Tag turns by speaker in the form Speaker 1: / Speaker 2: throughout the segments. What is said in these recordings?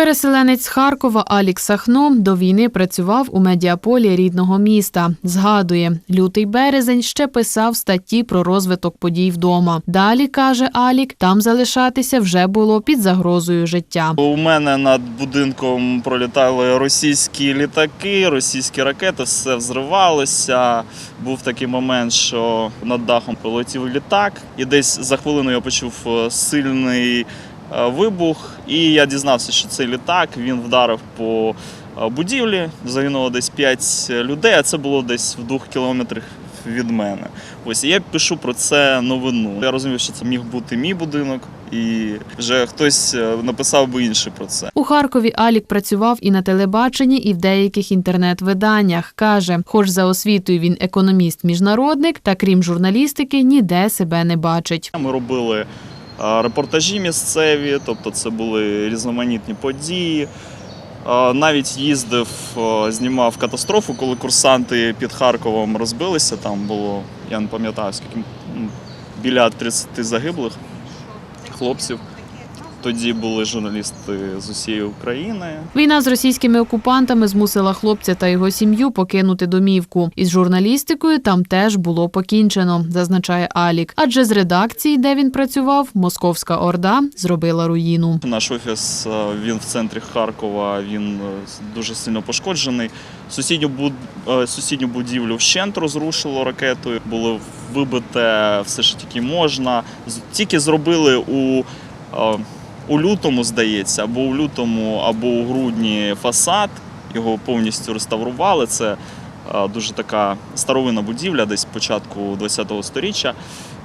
Speaker 1: Переселенець з Харкова Алік Сахно до війни працював у медіаполі рідного міста. Згадує, лютий березень ще писав статті про розвиток подій вдома. Далі каже Алік, там залишатися вже було під загрозою життя.
Speaker 2: У мене над будинком пролітали російські літаки, російські ракети, все взривалося. Був такий момент, що над дахом полетів літак, і десь за хвилину я почув е, сильний вибух, і я дізнався, що цей літак він вдарив по е, будівлі. Загинуло десь 5 людей, а це було десь в двох кілометрах від мене. Ось і я пишу про це новину. Я розумів, що це міг бути мій будинок, і вже хтось е, написав би інший про це.
Speaker 1: У Харкові Алік працював і на телебаченні, і в деяких інтернет-виданнях. Каже, хоч за освітою він економіст-міжнародник, та крім журналістики, ніде себе не бачить.
Speaker 2: Ми робили е, репортажі місцеві, тобто це були різноманітні події. Навіть їздив, знімав катастрофу, коли курсанти під Харковом розбилися. Там було, я не пам'ятаю, скільки біля 30 загиблих хлопців. Тоді були журналісти з усієї України.
Speaker 1: Війна з російськими окупантами змусила хлопця та його сім'ю покинути домівку. Із журналістикою там теж було покінчено, зазначає Алік. Адже з редакції, де він працював, Московська Орда зробила руїну.
Speaker 2: Наш офіс е, він в центрі Харкова. Він е, дуже сильно пошкоджений. Сусідню буд... е, сусідню будівлю вщент розрушило ракетою. Було вибите все, що тільки можна. Тільки зробили у, у лютому, здається, або у лютому, або у грудні фасад. Його повністю реставрували. Це е, дуже така старовинна будівля, десь початку ХХ століття.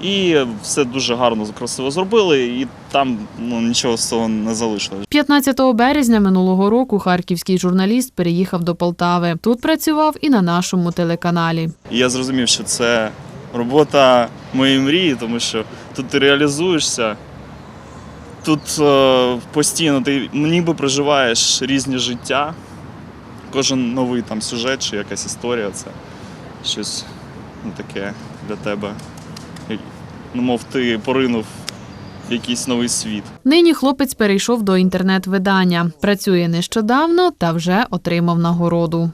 Speaker 2: І все дуже гарно красиво зробили, і там ну, нічого з цього не залишилось.
Speaker 1: 15 березня минулого року харківський журналіст переїхав до Полтави. Тут працював і на нашому телеканалі.
Speaker 2: І я зрозумів, що це робота моєї мрії, тому що тут ти реалізуєшся. Тут е, постійно ти ніби проживаєш різні життя. Кожен новий там сюжет чи якась історія це щось ну, таке для тебе. Ну, мов ти поринув в якийсь новий світ.
Speaker 1: Нині хлопець перейшов до інтернет-видання. Працює нещодавно та вже отримав нагороду.